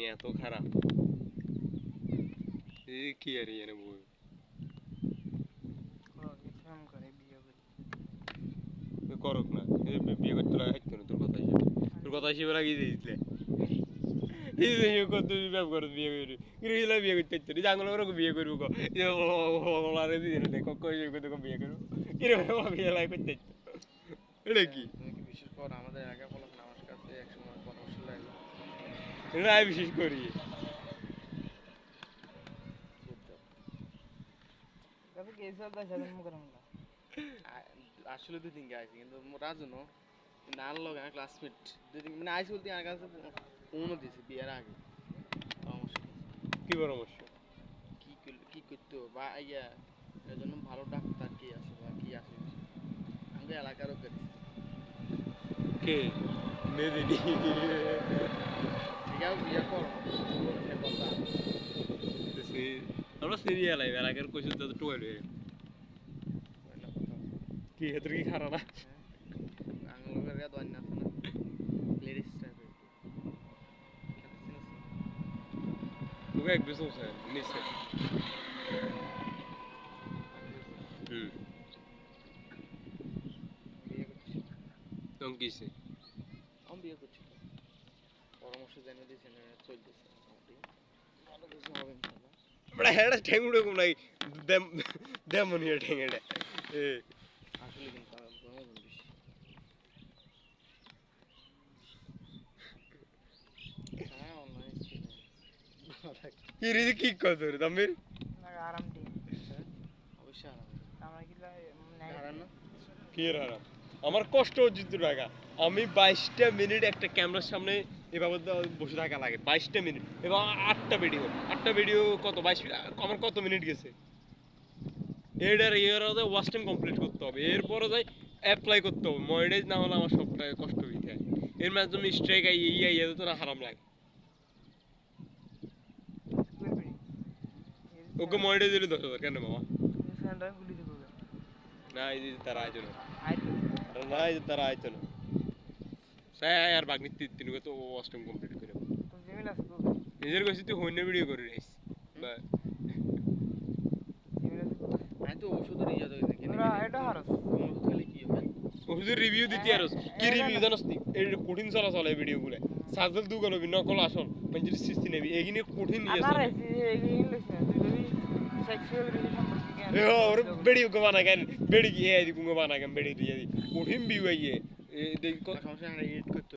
তুমি এত খারাপ। কি আর এনে বই করক না বিয়ে করতে লাগে হাইতো না তোর কথা হিসেবে তোর কথা হিসেবে লাগিয়ে দিয়েছিলে এই যে করতে ব্যাপ করে বিয়ে করি। কিন্তু বিয়ে করতে চাইতো না জাঙ্গল করে বিয়ে করব কো। দিয়ে দেখো কই যে বিয়ে করব। কীরকম বিয়ে লাগে করতে চাইতো এটা কি? বিশেষ করে আমাদের এলাকা বলো আমার কাছে এক সময় আমি বিশেষ করি। আসলে দুই দিন আইছি কিন্তু রাজু নো কিন্তু আনলো না ক্লাসমেট দুই দিন মানে আইছি বলতে আমার কাছে ফোনও দিয়েছি বিয়ের আগে। পরামর্শ। কি পরামর্শ? কি করলে কি করতে বা ইয়া এর জন্য ভালো ডাক্তার কি আছে বা কি আছে? আমাদের এলাকারও করেছি কে? মেদিনী। আমরা সিরিয়াল আইবে এলাকার কইছে তো টুয়েল কথা কি হেতর কি খারাপ না আঙুলের গায়ে দোয়ান না লেডিস স্যার নিচে হুম বিয়ে করছি তখন কিসে আমি বিয়ে করছি তো। পরামর্শ জেনে দিয়েছে না চলতেছে মোটামুটি। ভালো কিছু হবে ইনশাল্লাহ বড় হেডা ঠেঙ্গুড়ে কোন নাই দেম দেমনিয়া ঠেঙ্গেডা এ। আসলে কিন্তু আমার হ্যাঁ অনলাইন কি রিজি কি কত রে না আরাম দি অবশ্যই আরাম। আমরা কি আরাম না? কি এর আরাম? আমার কষ্ট টাকা। আমি বাইশটা মিনিট একটা ক্যামেরার সামনে এভাবে বসে থাকা লাগে বাইশটা মিনিট এবং আটটা ভিডিও আটটা ভিডিও কত বাইশ আমার কত মিনিট গেছে? এটার ইয়ার ওয়াচ টাইম কমপ্লিট করতে হবে এরপরে যাই অ্যাপ্লাই করতে হবে। মনিটাইজ না হলে আমার সবটা কষ্ট হইতে হয় এর মাঝে তুমি স্ট্রাইক আই ইয়া ইয়া তো না হারাম লাগে। ওকে মনিটাইজ দিলে দশ হাজার কেন মামা দিব না এই যে তারা আয়োজন। না এই যে তারা আয়োজন। তাই আর বাগনি তিন তিন তো টাইম কমপ্লিট করে। নিজের কাছে তুই হইনে ভিডিও করে বা আমি তো ওষুধের দেখি এটা হারস। ওষুধ খেলে কি হবে? ওষুধের রিভিউ দিতে কি রিভিউ জানোস তুই এই কঠিন চলা চলে ভিডিও গুলো। সাজল দু গেল নকল আসল মানে সিস্তি নেবি। এগিনে কঠিন আনার চলে আছে এই ইংলিশ না তুই যদি সেক্সুয়াল রিলেশন সম্পর্কে জ্ঞান এ ওর বেড়ি গো বানা কেন? বেড়ি কি এই দিকে বানা কেন? বেড়ি দিয়ে কঠিন বিউ আইয়ে এই দেখ সমস্যা নাই এডিট করতে